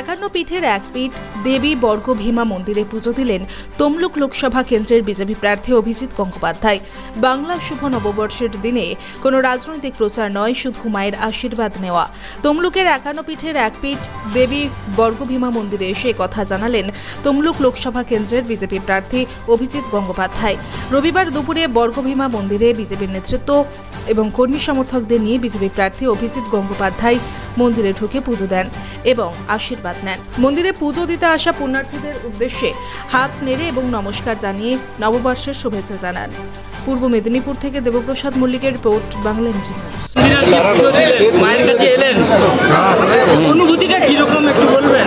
একান্ন পীঠের এক পীঠ দেবী বর্গ ভীমা মন্দিরে পুজো দিলেন তমলুক লোকসভা কেন্দ্রের বিজেপি প্রার্থী অভিজিৎ গঙ্গোপাধ্যায়। বাংলা শুভ নববর্ষের দিনে কোনো রাজনৈতিক প্রচার নয়, শুধু মায়ের আশীর্বাদ নেওয়া। তমলুকের একান্ন পীঠের এক পীঠ দেবী বর্গভীমা মন্দিরে এসে কথা জানালেন তমলুক লোকসভা কেন্দ্রের বিজেপি প্রার্থী অভিজিৎ গঙ্গোপাধ্যায়। রবিবার দুপুরে বর্গভীমা মন্দিরে বিজেপির নেতৃত্ব এবং কর্মী সমর্থকদের নিয়ে বিজেপি প্রার্থী অভিজিৎ গঙ্গোপাধ্যায় মন্দিরে ঢুকে পুজো দেন এবং আশীর্বাদ নেন। মন্দিরে পুজো দিতে আসা পুণ্যার্থীদের উদ্দেশ্যে হাত নেড়ে এবং নমস্কার জানিয়ে নববর্ষের শুভেচ্ছা জানান। পূর্ব মেদিনীপুর থেকে দেবপ্রসাদ মল্লিকের রিপোর্ট বাংলা নিউজ। মায়ের কাছে এলেন অনুভূতিটা কীরকম একটু বলবেন?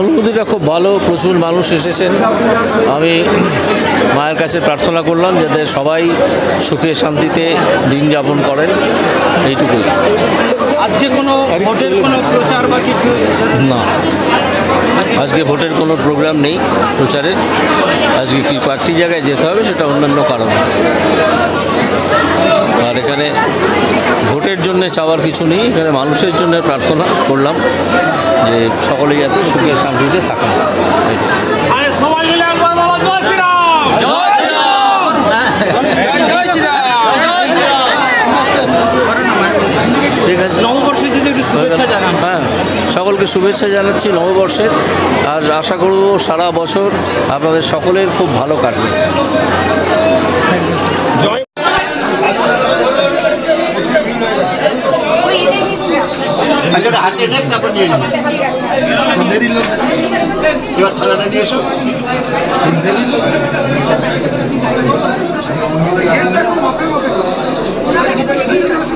অনুভূতিটা খুব ভালো প্রচুর মানুষ এসেছেন। আমি মায়ের কাছে প্রার্থনা করলাম যাতে সবাই সুখে শান্তিতে দিন যাপন করেন এইটুকুই। আজকে কোনো ভোটের কোনো প্রচার বা কিছু? না। আজকে ভোটের কোনো প্রোগ্রাম নেই প্রচারের আজকে কি কয়েকটি জায়গায় যেতে হবে সেটা অন্যান্য কারণে। আর এখানে ভোটের জন্য চাওয়ার কিছু নেই, এখানে মানুষের জন্য প্রার্থনা করলাম যে সকলে যাতে সুখে শান্তিতে থাকেন এইটুকু। আরে সবাই মিলে একবার বলো জয় শ্রীরাম ঠিক আছে নববর্ষের যদি একটু শুভেচ্ছা জানান হ্যাঁ সকলকে শুভেচ্ছা জানাচ্ছি নববর্ষের। আর আশা করব সারা বছর আপনাদের সকলের খুব ভালো কাটবে। আচ্ছা হাতে তারপর নিয়ে নিন এবার থালাটা নিয়ে এসো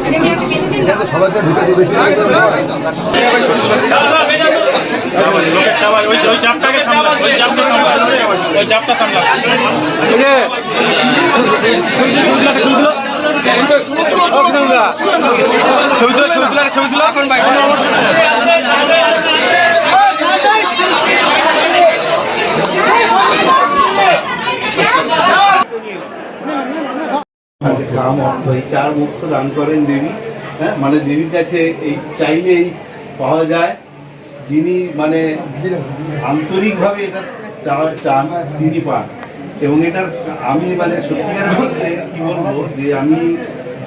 সবাইকে ঢুকে দেবে ওই ওই চাপটাকে সামলা ওই চাপটা সামলা তুলা কাম এই চার মুখ্য দান করেন দেবী হ্যাঁ মানে দেবীর কাছে এই চাইলেই পাওয়া যায়, যিনি মানে আন্তরিকভাবে এটা চান, তিনি পান। এবং এটার আমি মানে সত্যিকার বলতে কি বলব, যে আমি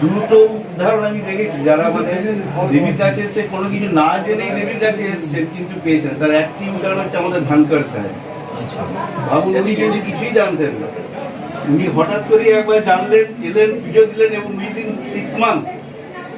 দুটো উদাহরণ আমি দেখেছি, যারা মানে দেবীর কাছে এসে কোনো কিছু না জেনেই দেবীর কাছে এসছেন, কিন্তু পেয়েছেন। তার একটি উদাহরণ হচ্ছে আমাদের ধানকার সাহেব ভাবুন, উনি কিন্তু কিছুই জানতেন না। উনি হঠাৎ করে একবার জানলেন, এলেন, পুজো দিলেন এবং উইদিন সিক্স মান্থ